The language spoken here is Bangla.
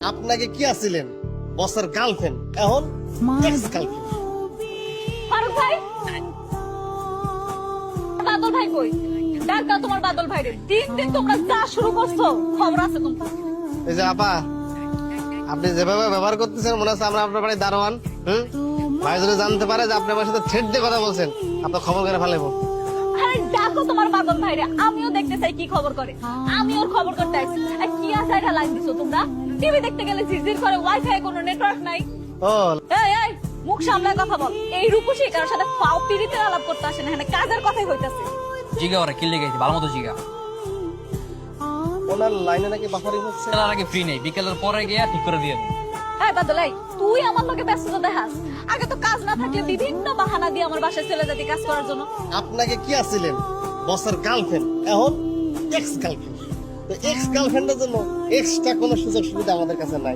আপনাকে কি আছিলেন? বসের গার্লফ্রেন্ড এখন এক্স গার্লফ্রেন্ড ফারুক ভাই! বাদল ভাই কই? ডাকা তোমার বাদল ভাই রে দিন দিন তোমরা যা শুরু করছ খবর আছে তোমার। এই যে আপা আপনি যেভাবে ব্যবহার করতেছেন মনে হচ্ছে আমরা আপনার বাড়ি দারোয়ান হুম? ভাই যদি জানতে পারে যে আপনি আমার সাথে থ্রেড দিয়ে কথা বলছেন আপনার খবর করে ফেলাবো আরে ডাকো তোমার বাদল ভাই রে আমিও দেখতে চাই কি খবর করে। আমি ওর খবর করতে আসছি। কি লাইন দিছো তোমরা? টিভি দেখতে গেলে ঝিরঝির করে ওয়াইফাই কোনো নেটওয়ার্ক নাই। ও। এই এই মুখ সামলায় কথা বল। এই রূপসী কারোর সাথে ফাও পিড়িতে আলাপ করতে আসে না এখানে কাজের কথাই হইতাছে। জিগা ওরা কিল্লে গেছে ভালো মতো জিগা। ওনার লাইনে নাকি বাফারি হচ্ছে। বিকেলের আগে ফ্রি নেই বিকেলের পরে গিয়ে ঠিক করে দিয়ে দেবো। হ্যাঁ বাদল এই তুই আমার লোকে ব্যস্ততা দেখাস। আগে তো কাজ না থাকলে বিভিন্ন বাহানা দিয়ে আমার বাসায় চলে যেতে কাজ করার জন্য। আপনাকে কি আছিলেন? বসের গার্লফ্রেন্ড এখন এক্স গার্লফ্রেন্ড তো এক্স গার্লফ্রেন্ডের জন্য এক্সট্রা কোনো সুযোগ সুবিধা আমাদের কাছে নাই।